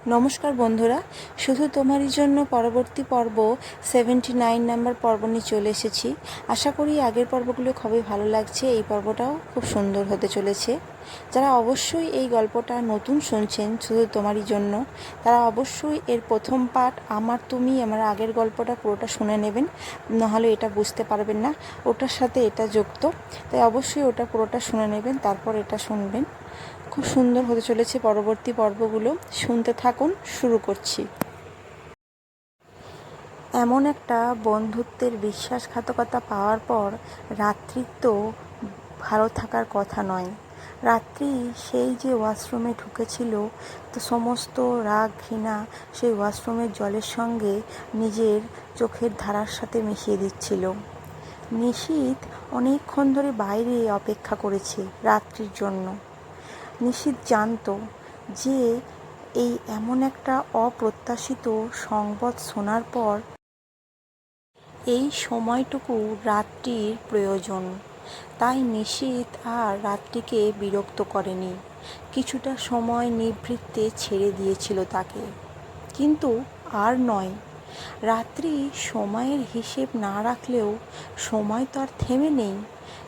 নমস্কার বন্ধুরা, শুধু তোমারই জন্য পরবর্তী পর্ব সেভেন্টি নাইন নাম্বার পর্ব নিয়ে চলে এসেছি। আশা করি আগের পর্বগুলো খুবই ভালো লাগছে, এই পর্বটাও খুব সুন্দর হতে চলেছে। যারা অবশ্যই এই গল্পটা নতুন শুনছেন শুধু তোমারই জন্য, তারা অবশ্যই এর প্রথম পাঠ, আমার তুমি, আমার আগের গল্পটা পুরোটা শুনে নেবেন, নাহলে এটা বুঝতে পারবেন না, ওটার সাথে এটা যুক্ত। তাই অবশ্যই ওটা পুরোটা শুনে নেবেন, তারপর এটা শুনবেন। খুব সুন্দর হতে চলেছে পরবর্তী পর্বগুলো। শুনতে থাকুন, শুরু করছি। এমন একটা বন্ধুত্বের বিশ্বাসঘাতকতা পাওয়ার পর রাত্রির তো ভালো থাকার কথা নয়। রাত্রি সেই যে ওয়াশরুমে ঢুকেছিল, তো সমস্ত রাগ ঘৃণা সেই ওয়াশরুমের জলের সঙ্গে নিজের চোখের ধারার সাথে মিশিয়ে দিচ্ছিল। নিশীত অনেকক্ষণ ধরে বাইরে অপেক্ষা করেছে রাত্রির জন্য। নিশীত জানতো যে এই এমন একটা অপ্রত্যাশিত সংবাদ শোনার পর এই সময়টুকু রাত্রির প্রয়োজন। তাই নিশীত আর রাত্রিকে বিরক্ত করেনি। কিছুটা সময় নিভৃত্তে ছেড়ে দিয়েছিল তাকে। কিন্তু আর নয়, রাত্রি সময়ের হিসেব না রাখলেও সময় তো আর থেমে নেই।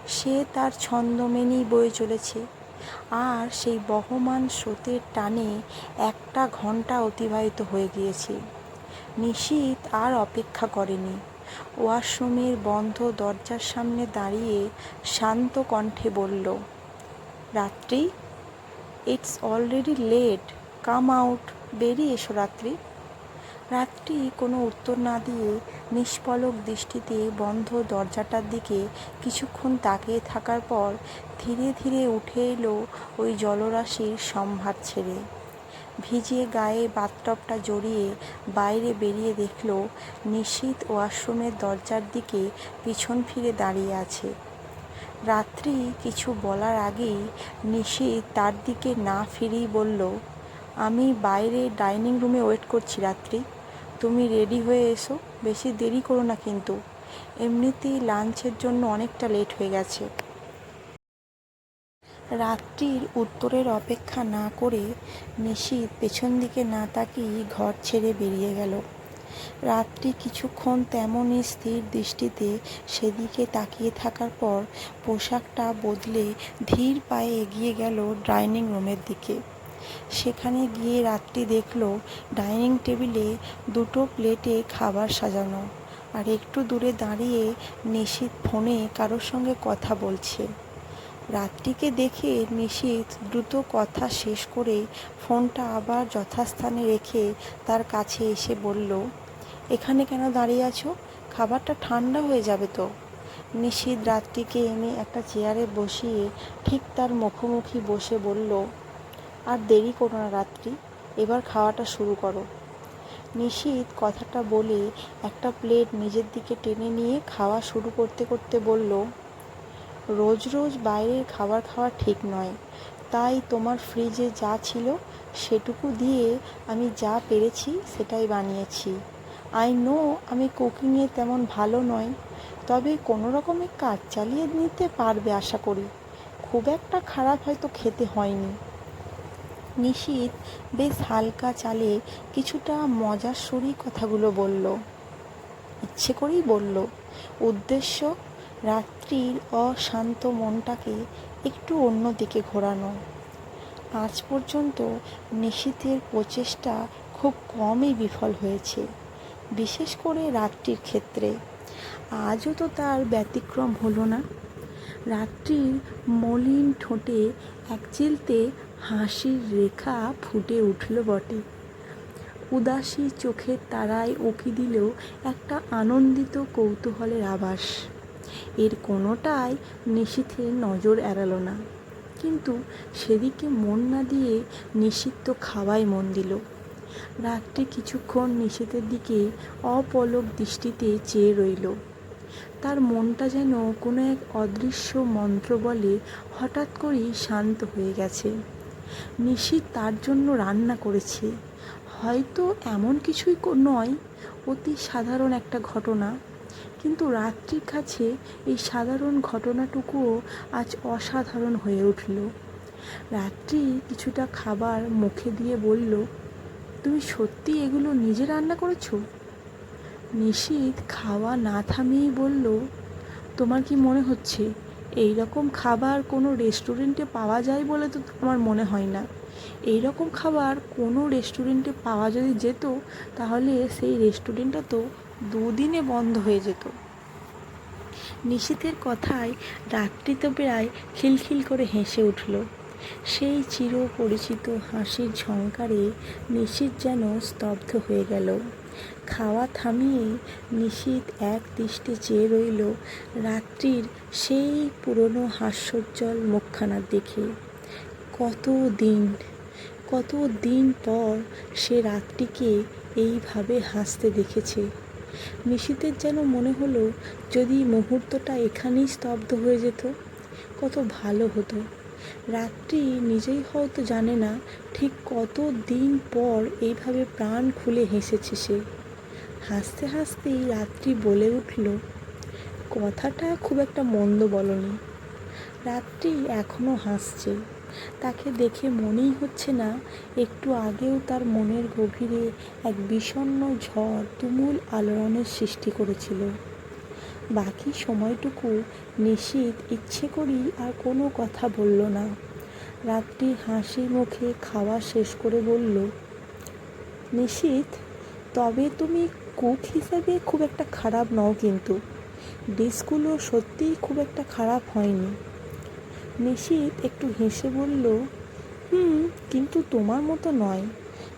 সে তার ছন্দ মেনেই বয়ে চলেছে। আর সেই বহমান স্রোতের টানে একটা ঘণ্টা অতিবাহিত হয়ে গিয়েছে। নিশীত আর অপেক্ষা করেনি। ওয়াশরুমের বন্ধ দরজার সামনে দাঁড়িয়ে শান্ত কণ্ঠে বলল, Ratri? It's already late come out বেরিয়ে এসো রাত্রি। রাত্রি কোনো উত্তর না দিয়ে নিষ্পলক দৃষ্টিতে বন্ধ দরজাটার দিকে কিছুক্ষণ তাকিয়ে থাকার পর ধীরে ধীরে উঠে এলো ওই জলরাশির সম্ভার ছেড়ে। ভিজে গায়ে বাথটবটা জড়িয়ে বাইরে বেরিয়ে দেখল নিশীত ওয়াশরুমের দরজার দিকে পিছন ফিরে দাঁড়িয়ে আছে। রাত্রি কিছু বলার আগেই নিশীত তার দিকে না ফিরেই বলল, আমি বাইরে ডাইনিং রুমে ওয়েট করছি রাত্রি। তুমি রেডি হয়ে এসো। বেশি দেরি করো না কিন্তু। এমনিতেই লাঞ্চের জন্য অনেকটা লেট হয়ে গেছে। রাত্রির উত্তরের অপেক্ষা না করে নিশীত পেছন দিকে না তাকিয়ে ঘর ছেড়ে বেরিয়ে গেল। রাত্রি কিছুক্ষণ তেমনই স্থির দৃষ্টিতে সেদিকে তাকিয়ে থাকার পর পোশাকটা বদলে ধীর পায়ে এগিয়ে গেল ডাইনিং রুমের দিকে। সেখানে গিয়ে রাত্রি দেখল ডাইনিং টেবিলে দুটো প্লেটে খাবার সাজানো। আর একটু দূরে দাঁড়িয়ে নিশীত ফোনে কারোর সঙ্গে কথা বলছে। রাত্রিকে দেখে নিশীত দ্রুত কথা শেষ করে ফোনটা আবার যথাস্থানে রেখে তার কাছে এসে বলল, এখানে কেন দাঁড়িয়ে আছো? খাবারটা ঠান্ডা হয়ে যাবে তো। নিশীত রাত্রিকে এনে একটা চেয়ারে বসিয়ে ঠিক তার মুখোমুখি বসে বলল আর দেরি করো না রাত্রি, এবার খাওয়াটা শুরু করো। নিশীত কথাটা বলে একটা প্লেট নিজের দিকে টেনে নিয়ে খাওয়া শুরু করতে করতে বলল, রোজ রোজ বাইরের খাবার খাওয়া ঠিক নয়। তাই তোমার ফ্রিজে যা ছিল সেটুকু দিয়ে আমি যা পেরেছি সেটাই বানিয়েছি। আই নো আমি কুকিংয়ে তেমন ভালো নয় তবে কোনো রকমে কাজ চালিয়ে নিতে পারবে আশা করি। খুব একটা খারাপ হয়তো খেতে হয়নি। নিশীত বেশ হালকা চালে কিছুটা মজার সরি কথাগুলো বলল। ইচ্ছে করেই বলল, উদ্দেশ্য রাত্রির অশান্ত মনটাকে একটু অন্যদিকে ঘোরানো। আজ পর্যন্ত নিশীথের প্রচেষ্টা খুব কমই বিফল হয়েছে, বিশেষ করে রাত্রির ক্ষেত্রে। আজও তো তার ব্যতিক্রম হলো না। রাত্রির মলিন ঠোঁটে একচিলতে হাসির রেখা ফুটে উঠল বটে। উদাসী চোখের তারায় উঁকি দিলেও একটা আনন্দিত কৌতূহলের আভাস। এর কোনোটাই নিশীথের নজর এড়ালো না। কিন্তু সেদিকে মন না দিয়ে নিষিদ্ধ খাওয়াই মন দিল। রাত্রি কিছুক্ষণ নিষেধের দিকে অপলক দৃষ্টিতে চেয়ে রইল। তার মনটা যেন কোনো এক অদৃশ্য মন্ত্র বলে হঠাৎ করেই শান্ত হয়ে গেছে। নিশীত তার জন্য রান্না করেছে। হয়তো এমন কিছুই নয়, অতি সাধারণ একটা ঘটনা। কিন্তু রাত্রির কাছে এই সাধারণ ঘটনাটুকুও আজ অসাধারণ হয়ে উঠল। রাত্রি কিছুটা খাবার মুখে দিয়ে বলল, তুমি সত্যি এগুলো নিজে রান্না করেছ? নিশীত খাওয়া না থামিয়েই বলল, তোমার কি মনে হচ্ছে এই রকম খাবার কোনো রেস্টুরেন্টে পাওয়া যায় বলে তো আমার মনে হয় না। এই রকম খাবার কোনো রেস্টুরেন্টে পাওয়া যদি যেত, তাহলে সেই রেস্টুরেন্টটা তো দুদিনে বন্ধ হয়ে যেত। নিশীথের কথায় রাত্রি তো প্রায় খিলখিল করে হেসে উঠল। সেই চির পরিচিত হাসির ঝংকারে নিশীত যেন স্তব্ধ হয়ে গেল। খাওয়া থামিয়ে নিশীত এক দৃষ্টে চেয়ে রইল রাত্রির সেই পুরনো হাস্যোজ্জ্বল মুখখানার দিকে। কত দিন কত দিন পর সে রাত্রিকে এইভাবে হাসতে দেখেছে। নিশীতের যেন মনে হলো যদি মুহূর্তটা এখানেই স্তব্ধ হয়ে যেত, কত ভালো হতো। রাত্রি নিজেই হয়তো জানে না ঠিক কত দিন পর এইভাবে প্রাণ খুলে হেসেছে সে। হাসতে হাসতেই রাত্রি বলে উঠল, কথাটা খুব একটা মন্দ বলনি। রাত্রি এখনও হাসছে। তাকে দেখে মনেই হচ্ছে না, একটু আগেও তার মনের গভীরে এক বিষণ্ণ ঝড় তুমুল আলোড়নের সৃষ্টি করেছিল। বাকি সময়টুকু নিশীত ইচ্ছে করেই আর কোনো কথা বলল না। রাত্রি হাসি মুখে খাওয়া শেষ করে বলল নিশীত তবে তুমি কুক হিসাবে খুব একটা খারাপ নও কিন্তু। ডিশগুলো সত্যিই খুব একটা খারাপ হয়নি। নিশীত একটু হেসে বলল, হুম, কিন্তু তোমার মতো নয়।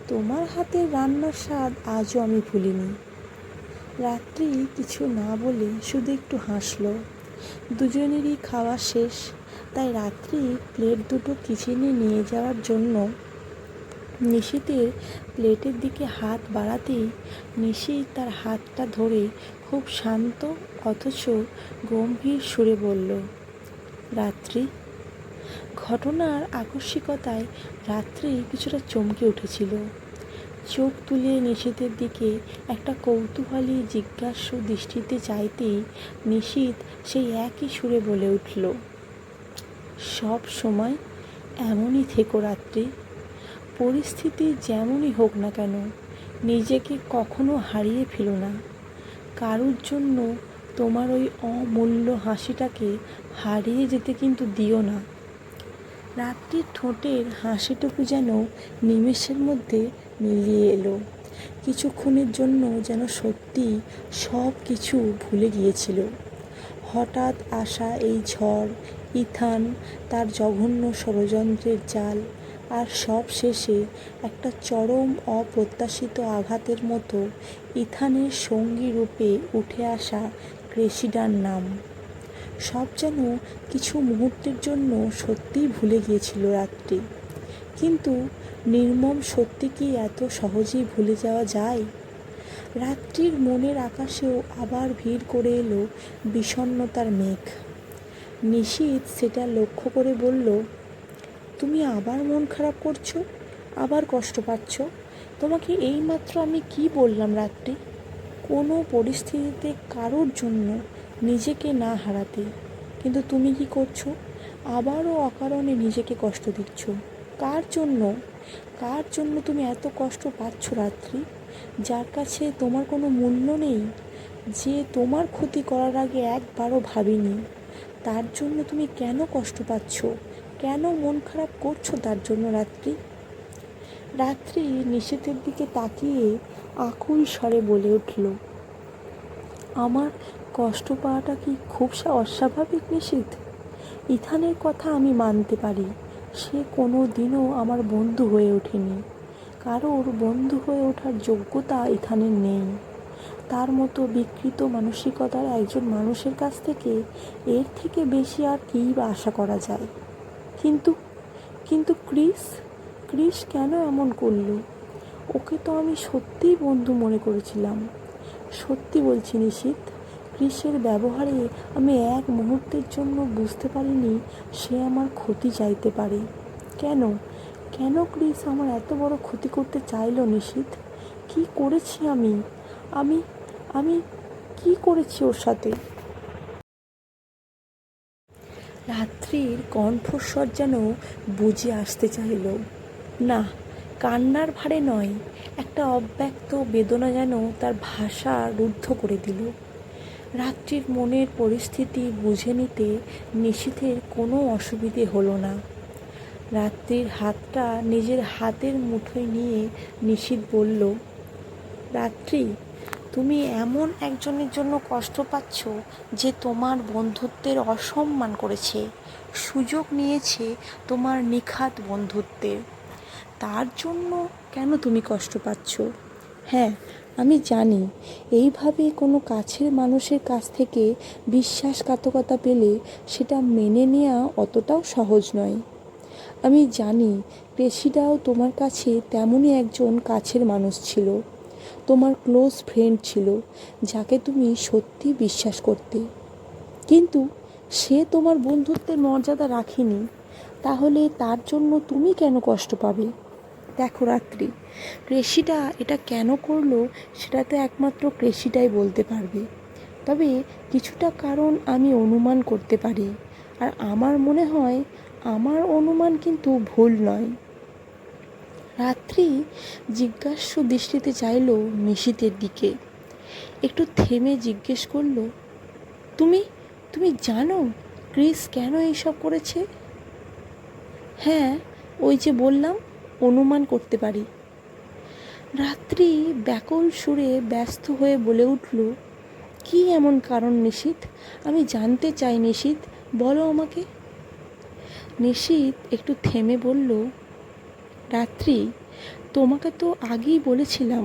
তোমার হাতের রান্নার স্বাদ আজও আমি ভুলিনি। রাত্রি কিছু না বলে শুধু একটু হাসলো। দুজনেরই খাওয়া শেষ, তাই রাত্রি প্লেট দুটো কিচেনে নিয়ে যাওয়ার জন্য নিশীতের প্লেটের দিকে হাত বাড়াতেই নিশীত তার হাতটা ধরে খুব শান্ত অথচ গম্ভীর সুরে বলল, রাত্রি? ঘটনার আকস্মিকতায় রাত্রি কিছুটা চমকে উঠেছিল। চোখ তুলে নিশীতের দিকে একটা কৌতূহলী জিজ্ঞাসু দৃষ্টিতে চাইতেই নিশীত সেই একই সুরে বলে উঠল, সব সময় এমনই থেকো রাত্রি। পরিস্থিতি যেমনই হোক না কেন, নিজেকে কখনো হারিয়ে ফেলো না। কারুর জন্য তোমার ওই অমূল্য হাসিটাকে হারিয়ে যেতে কিন্তু দিও না। রাত্রির ঠোঁটের হাসিটুকু যেন নিমেষের মধ্যে মিলিয়ে এলো। কিছুক্ষণের জন্য যেন সত্যি সব কিছু ভুলে গিয়েছিল। হঠাৎ আসা এই ঝড়, ইথান, তার জঘন্য ষড়যন্ত্রের জাল আর সব শেষে একটা চরম অপ্রত্যাশিত আঘাতের মতো ইথানের সঙ্গী রূপে উঠে আসা ক্রেসিডার নাম। সব যেন কিছু মুহূর্তের জন্য সত্যিই ভুলে গিয়েছিল রাত্রি। কিন্তু নির্মম সত্যি কি এত সহজেই ভুলে যাওয়া যায়? রাত্রির মনের আকাশেও আবার ভিড় করে এলো বিষণ্ণতার মেঘ। নিশীত সেটা লক্ষ্য করে বলল, তুমি আবার মন খারাপ করছ? আবার কষ্ট পাচ্ছ? তোমাকে এইমাত্র আমি কি বললাম রাত্রি? কোনো পরিস্থিতিতে কারোর জন্য নিজেকে না হারাতে। কিন্তু তুমি কি করছ? আবারও অকারণে নিজেকে কষ্ট দিচ্ছ। কার জন্য? কার জন্য তুমি এত কষ্ট পাচ্ছ রাত্রি? যার কাছে তোমার কোনো মূল্য নেই? যে তোমার ক্ষতি করার আগে একবারও ভাবিনি। তার জন্য তুমি কেন কষ্ট পাচ্ছ? কেন মন খারাপ করছ তার জন্য রাত্রি? রাত্রি নিষেধের দিকে তাকিয়ে আকুল স্বরে বলে উঠল, আমার কষ্ট পাওয়াটা কি খুব অস্বাভাবিক নিষেধ? ইথানের কথা আমি মানতে পারি। সে কোনো দিনও আমার বন্ধু হয়ে ওঠেনি। কারোর বন্ধু হয়ে ওঠার যোগ্যতা এখানে নেই। তার মতো বিকৃত মানসিকতার একজন মানুষের কাছ থেকে এর থেকে বেশি আর কী বা আশা করা যায়? কিন্তু কিন্তু ক্রিস ক্রিস কেন এমন করল? ওকে তো আমি সত্যিই বন্ধু মনে করেছিলাম। সত্যি বলছি নিশীত ক্রিসের ব্যবহারে আমি এক মুহূর্তের জন্য বুঝতে পারিনি সে আমার ক্ষতি চাইতে পারে। কেন? কেন ক্রিস আমার এত বড় ক্ষতি করতে চাইলো নিশীত কি করেছি আমি? আমি আমি কি করেছি ওর সাথে? রাত্রির কণ্ঠস্বর যেন বুঝে আসতে চাইল। না, কান্নার ভারে নয়, একটা অব্যক্ত বেদনা যেন তার ভাষা রুদ্ধ করে দিল। রাত্রির মনের পরিস্থিতি বুঝে নিতে নিশীথের কোনো অসুবিধে হলো না। রাত্রির হাতটা নিজের হাতের মুঠোয় নিয়ে নিশীথ বলল, রাত্রি, তুমি এমন একজনের জন্য কষ্ট পাচ্ছ যে তোমার বন্ধুত্বের অসম্মান করেছে। সুযোগ নিয়েছে তোমার নিখাত বন্ধুত্বের। তার জন্য কেন তুমি কষ্ট পাচ্ছ? হ্যাঁ আমি জানি, এইভাবে কোনো কাছের মানুষের কাছ থেকে বিশ্বাসঘাতকতা পেলে সেটা মেনে নেওয়া অতটাও সহজ নয়। আমি জানি পেশিটাও তোমার কাছে তেমনই একজন কাছের মানুষ ছিল। তোমার ক্লোজ ফ্রেন্ড ছিল, যাকে তুমি সত্যি বিশ্বাস করতে। কিন্তু সে তোমার বন্ধুত্বের মর্যাদা রাখেনি, তাহলে তার জন্য তুমি কেন কষ্ট পাবে? দেখো রাত্রি। কৃষিটা এটা কেন করল সেটা তো একমাত্র কৃষিটাই বলতে পারবে। তবে কিছুটা কারণ আমি অনুমান করতে পারি। আর আমার মনে হয় আমার অনুমান কিন্তু ভুল নয়। রাত্রি জিজ্ঞাস্য দৃষ্টিতে চাইল নিশীতের দিকে। একটু থেমে জিজ্ঞেস করল, তুমি তুমি জানো ক্রিস কেন এইসব করেছে? হ্যাঁ ওই যে বললাম অনুমান করতে পারি। রাত্রি ব্যাকুল সুরে ব্যস্ত হয়ে বলে উঠল, কি এমন কারণ নিশীত? আমি জানতে চাই নিশীত, বলো আমাকে। নিশীত একটু থেমে বলল, রাত্রি, তোমাকে তো আগেই বলেছিলাম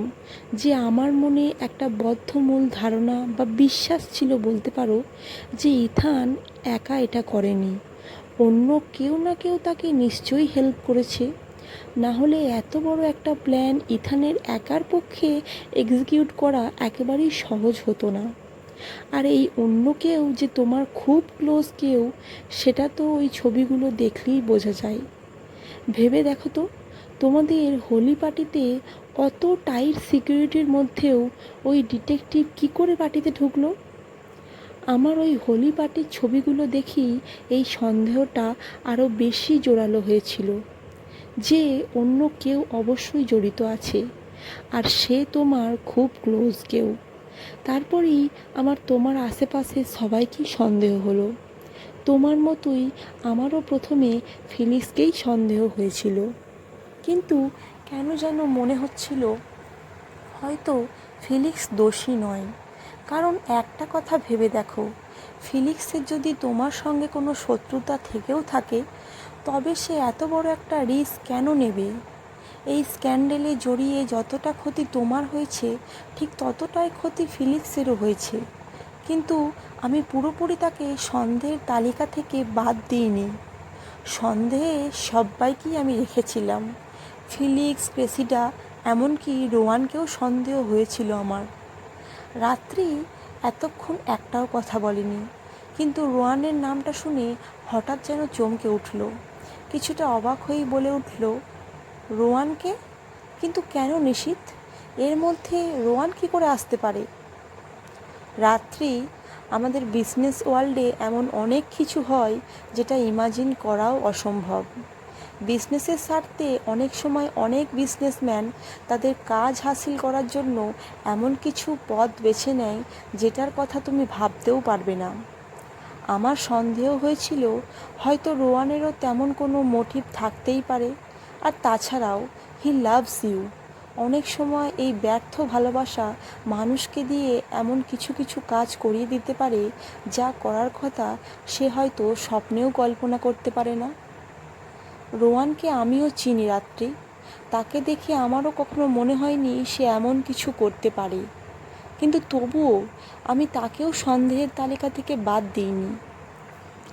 যে আমার মনে একটা বদ্ধমূল ধারণা বা বিশ্বাস ছিল বলতে পারো যে ইথান একা এটা করেনি। অন্য কেউ না কেউ তাকে নিশ্চয়ই হেল্প করেছে। না হলে এত বড় একটা প্ল্যান ইথানের একার পক্ষে এক্সিকিউট করা একেবারেই সহজ হতো না। আর এই অন্য কেউ যে তোমার খুব ক্লোজ কেউ, সেটা তো ওই ছবিগুলো দেখলেই বোঝা যায়। ভেবে দেখো তো, তোমাদের হোলি পার্টিতে অত টাইট সিকিউরিটির মধ্যেও ওই ডিটেকটিভ কি করে পার্টিতে ঢুকলো? আমার ওই হোলি পার্টির ছবিগুলো দেখি এই সন্দেহটা আরও বেশি জোরালো হয়েছিল। যে অন্য কেউ অবশ্যই জড়িত আছে, আর সে তোমার খুব ক্লোজ কেউ। তারপরেই আমার তোমার আশেপাশে সবাইকেই সন্দেহ হলো। তোমার মতোই আমারও প্রথমে ফিলিক্সকেই সন্দেহ হয়েছিল। কিন্তু কেন যেন মনে হচ্ছিল, হয়তো ফিলিক্স দোষী নয়। কারণ একটা কথা ভেবে দেখো, ফিলিক্সের যদি তোমার সঙ্গে কোনো শত্রুতা থেকেও থাকে তবে সে এত বড় একটা রিস্ক কেন নেবে? এই স্ক্যান্ডেলে জড়িয়ে যতটা ক্ষতি তোমার হয়েছে, ঠিক ততটাই ক্ষতি ফিলিক্সেরও হয়েছে। কিন্তু আমি পুরোপুরি তাকে সন্দেহের তালিকা থেকে বাদ দিইনি। সন্দেহে সবাইকেই আমি রেখেছিলাম। ফিলিক্স, ক্রেসিডা, এমনকি রোয়ানকেও সন্দেহ হয়েছিল আমার। রাত্রি এতক্ষণ একটাও কথা বলেনি, কিন্তু রোয়ানের নামটা শুনে হঠাৎ যেন চমকে উঠল। কিছুটা অবাক হয়েই বলে উঠল, রোয়ানকে? কিন্তু কেন নিশীত এর মধ্যে রোয়ান কী করে আসতে পারে? রাত্রি, আমাদের বিজনেস ওয়ার্ল্ডে এমন অনেক কিছু হয় যেটা ইমাজিন করাও অসম্ভব। বিজনেসের স্বার্থে অনেক সময় অনেক বিজনেসম্যান তাদের কাজ হাসিল করার জন্য এমন কিছু পথ বেছে নেয় যেটার কথা তুমি ভাবতেও পারবে না। আমার সন্দেহ হয়েছিল, হয়তো রোয়ানেরও তেমন কোনো মোটিভ থাকতেই পারে। আর তাছাড়াও হি লাভস ইউ অনেক সময় এই ব্যর্থ ভালোবাসা মানুষকে দিয়ে এমন কিছু কিছু কাজ করিয়ে দিতে পারে, যা করার কথা সে হয়তো স্বপ্নেও কল্পনা করতে পারে না। রোয়ানকে আমিও চিনি রাত্রি। তাকে দেখে আমারও কখনো মনে হয়নি সে এমন কিছু করতে পারে। কিন্তু তবুও আমি তাকেও সন্দেহের তালিকা থেকে বাদ দিইনি।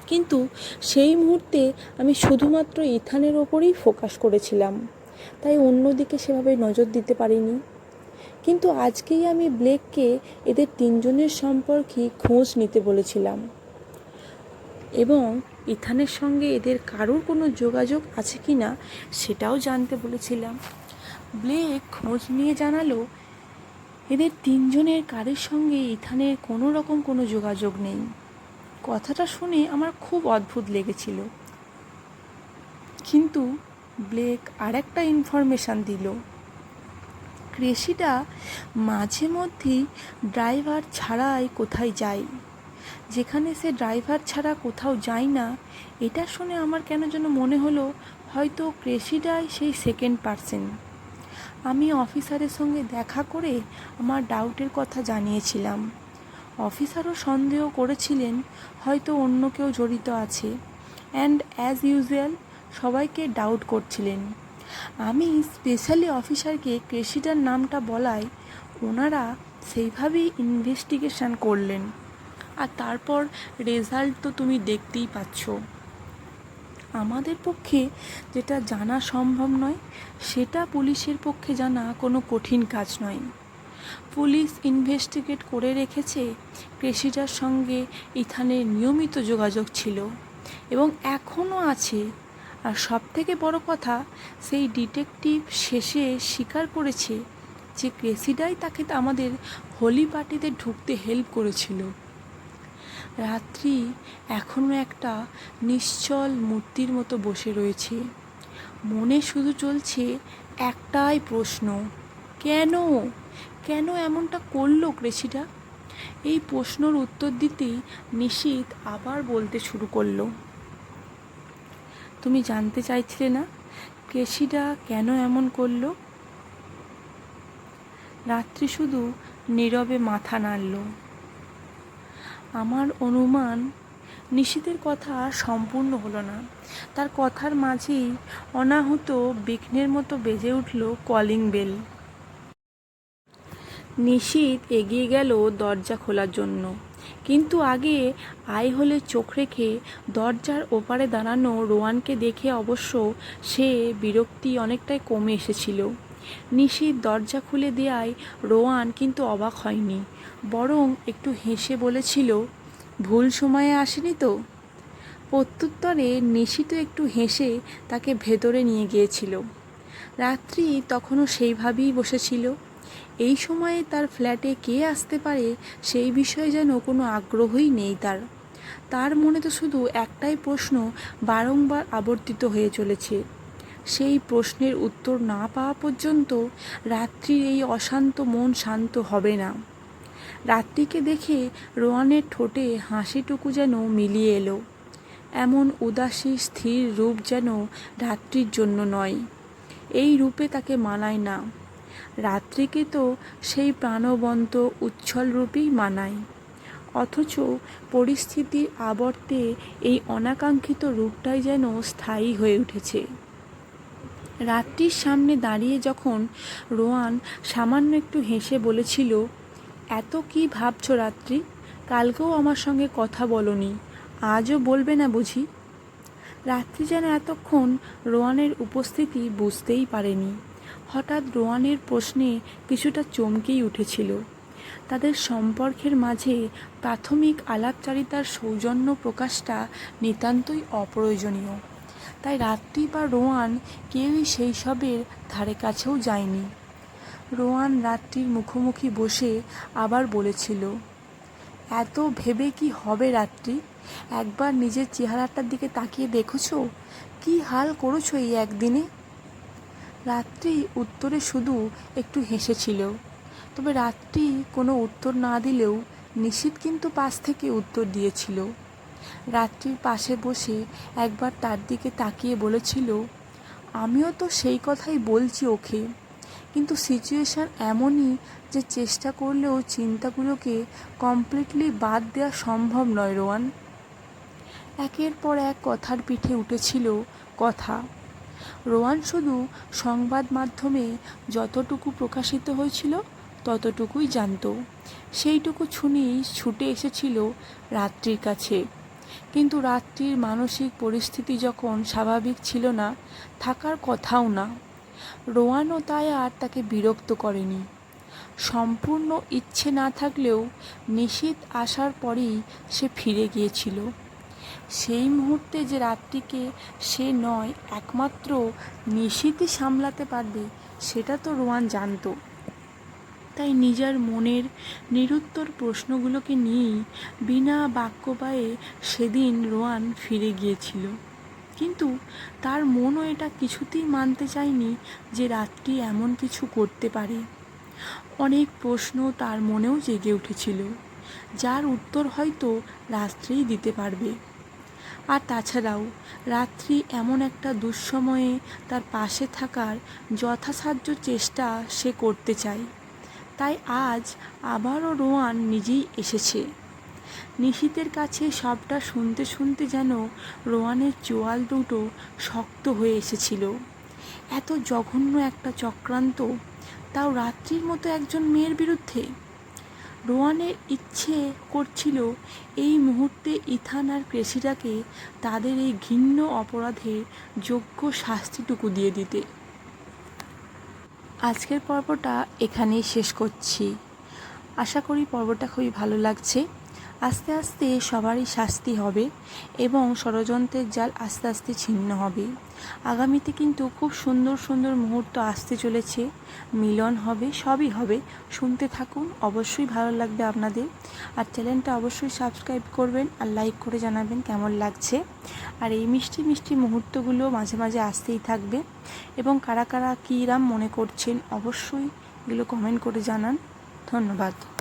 কিন্তু সেই মুহূর্তে আমি শুধুমাত্র ইথানের ওপরেই ফোকাস করেছিলাম, তাই অন্যদিকে সেভাবে নজর দিতে পারিনি। কিন্তু আজকেই আমি ব্লেককে এদের তিনজনের সম্পর্কে খোঁজ নিতে বলেছিলাম এবং ইথানের সঙ্গে এদের কারোর কোনো যোগাযোগ আছে কি না সেটাও জানতে বলেছিলাম। ব্লেক খোঁজ নিয়ে জানালো এদের তিনজনের কারোর সঙ্গে ইথানের কোনো রকম কোনো যোগাযোগ নেই। কথাটা শুনে আমার খুব অদ্ভুত লেগেছিল। কিন্তু ব্লেক আর একটা ইনফরমেশান দিল। ক্রেসিটা মাঝে মধ্যেই ড্রাইভার ছাড়াই কোথায় যায়। যেখানে সে ড্রাইভার ছাড়া কোথাও যায় না, এটা শুনে আমার কেন যেন মনে হলো, হয়তো ক্রেসিটাই সেই সেকেন্ড পার্সন। আমি অফিসারের সঙ্গে দেখা করে আমার ডাউটের কথা জানিয়েছিলাম। অফিসারও সন্দেহ করেছিলেন, হয়তো অন্য কেউ জড়িত আছে। অ্যান্ড অ্যাজ ইউজুয়াল সবাইকে ডাউট করছিলেন। আমি স্পেশালি অফিসারকে ক্রেসিটার নামটা বলায় ওনারা সেইভাবেই ইনভেস্টিগেশন করলেন। আর তারপর রেজাল্ট তো তুমি দেখতেই পাচ্ছ। আমাদের পক্ষে যেটা জানা সম্ভব নয়, সেটা পুলিশের পক্ষে জানা কোনো কঠিন কাজ নয়। পুলিশ ইনভেস্টিগেট করে রেখেছে ক্রেসিটার সঙ্গে ইথানের নিয়মিত যোগাযোগ ছিল এবং এখনও আছে। আর সব থেকে বড় কথা, সেই ডিটেকটিভ শেষে স্বীকার করেছে যে ক্রেসিডাই তাকে আমাদের হোলি পার্টিতে ঢুকতে হেল্প করেছিল। রাত্রি এখনও একটা নিশ্চল মূর্তির মতো বসে রয়েছে। মনে শুধু চলছে একটাই প্রশ্ন, কেন? কেন এমনটা করল ক্রেসিটা এই প্রশ্নর উত্তর দিতেই নিশীত আবার বলতে শুরু করল। তুমি জানতে চাইছিলে না কেশিটা কেন এমন করল? রাত্রি শুধু নীরবে মাথা নাড়ল। আমার অনুমান নিশীতের কথা সম্পূর্ণ হলো না। তার কথার মাঝেই অনাহুত বিঘ্নের মতো বেজে উঠল কলিং বেল। নিশীত এগিয়ে গেল দরজা খোলার জন্য। কিন্তু আগে আই হলে চোখ রেখে দরজার ওপারে দাঁড়ানো রোয়ানকে দেখে অবশ্য সে বিরক্তি অনেকটাই কমে এসেছিল। নিশীত দরজা খুলে দেয়ায় রোয়ান কিন্তু অবাক হয়নি। বরং একটু হেসে বলেছিল, ভুল সময়ে আসেনি তো? প্রত্যুত্তরে নিশি তো একটু হেসে তাকে ভেতরে নিয়ে গিয়েছিল। রাত্রি তখনও সেইভাবেই বসেছিল। এই সময়ে তার ফ্ল্যাটে কে আসতে পারে সেই বিষয়ে যেন কোনো আগ্রহই নেই তার। তার মনে তো শুধু একটাই প্রশ্ন, বারংবার আবর্তিত হয়ে চলেছে। সেই প্রশ্নের উত্তর না পাওয়া পর্যন্ত রাত্রির এই অশান্ত মন শান্ত হবে না। রাত্রিকে দেখে রোয়ানের ঠোঁটে হাসিটুকু যেন মিলিয়ে এলো। এমন উদাসী, স্থির রূপ যেন রাত্রির জন্য নয়। এই রূপে তাকে মানায় না। রাত্রিকে তো সেই প্রাণবন্ত, উচ্ছল রূপেই মানায়। অথচ পরিস্থিতির আবর্তে এই অনাকাঙ্ক্ষিত রূপটাই যেন স্থায়ী হয়ে উঠেছে। রাত্রির সামনে দাঁড়িয়ে যখন রোয়ান সামান্য একটু হেসে বলেছিল, এত কি ভাবছ রাত্রি? কালকেও আমার সঙ্গে কথা বলনি। আজও বলবে না বুঝি? রাত্রি যেন এতক্ষণ রোয়ানের উপস্থিতি বুঝতেই পারেনি। হঠাৎ রোয়ানের প্রশ্নে কিছুটা চমকেই উঠেছিল। তাদের সম্পর্কের মাঝে প্রাথমিক আলাপচারিতার সৌজন্য প্রকাশটা নিতান্তই অপ্রয়োজনীয়। তাই রাত্রি বা রোয়ান কেউই সেই সবের ধারে কাছেও যায়নি। রোয়ান রাত্রির মুখোমুখি বসে আবার বলেছিল, এত ভেবে কি হবে রাত্রি? একবার নিজের চেহারাটার দিকে তাকিয়ে দেখেছ? কি হাল করেছ এই একদিনে? রাত্রি উত্তরে শুধু একটু হেসেছিল, তবে রাত্রি কোনো উত্তর না দিলেও নিশীত কিন্তু পাশ থেকে উত্তর দিয়েছিল। রাত্রির পাশে বসে একবার তার দিকে তাকিয়ে বলেছিল, আমিও তো সেই কথাই বলছি ওকে। কিন্তু সিচুয়েশান এমনই যে চেষ্টা করলেও চিন্তাগুলোকে কমপ্লিটলি বাদ দেওয়া সম্ভব নয়, রোয়ান। একের পর এক কথার পিঠে উঠেছিল কথা। রোয়ান শুধু সংবাদ মাধ্যমে যতটুকু প্রকাশিত হয়েছিল ততটুকুই জানত। সেইটুকু শুনেই ছুটে এসেছিল রাত্রির কাছে। কিন্তু রাত্রির মানসিক পরিস্থিতি যখন স্বাভাবিক ছিল না, থাকার কথাও না। রোয়ানও তাই আর তাকে বিরক্ত করেনি। সম্পূর্ণ ইচ্ছে না থাকলেও নিশীত আসার পরেই সে ফিরে গিয়েছিল। সেই মুহূর্তে যে রাত্রিকে সে নয়, একমাত্র নিশীতই সামলাতে পারবে, সেটা তো রোয়ান জানতো। তাই নিজের মনের নিরুত্তর প্রশ্নগুলোকে নিয়েই বিনা বাক্যবায়ে সেদিন রোয়ান ফিরে গিয়েছিল। কিন্তু তার মনও এটা কিছুতেই মানতে চায়নি যে রাত্রি এমন কিছু করতে পারে। অনেক প্রশ্ন তার মনেও জেগে উঠেছিল। যার উত্তর হয়তো রাত্রেই দিতে পারবে। আর তাছাড়াও রাত্রি এমন একটা দুঃসময়ে তার পাশে থাকার যথাসাধ্য চেষ্টা সে করতে চায়। তাই আজ আবারও রোয়ান নিজেই এসেছে। নিশীতের কাছে সবটা শুনতে শুনতে যেন রোয়ানের চোয়াল দুটো শক্ত হয়ে এসেছিল। এত জঘন্য একটা চক্রান্ত, তাও রাত্রির মতো একজন মেয়ের বিরুদ্ধে? রোয়ানের ইচ্ছে করছিল এই মুহূর্তে ইথান আর ক্রেসিটাকে তাদের এই ঘিন্ন অপরাধের যোগ্য শাস্তিটুকু দিয়ে দিতে। আজকের পর্বটা এখানেই শেষ করছি। আশা করি পর্বটা খুবই ভালো লাগছে। আস্তে আস্তে সবারই শাস্তি হবে এবং ষড়যন্ত্রের জাল আস্তে আস্তে ছিন্ন হবে। আগামীতে কিন্তু খুব সুন্দর সুন্দর মুহূর্ত আসতে চলেছে। মিলন হবে, সবই হবে। শুনতে থাকুন, অবশ্যই ভালো লাগবে আপনাদের। আর চ্যানেলটা অবশ্যই সাবস্ক্রাইব করবেন আর লাইক করে জানাবেন কেমন লাগছে। আর এই মিষ্টি মিষ্টি মুহূর্তগুলো মাঝে মাঝে আসতেই থাকবে। এবং কারা কারা কী রাম মনে করছেন, অবশ্যই এগুলো কমেন্ট করে জানান। ধন্যবাদ।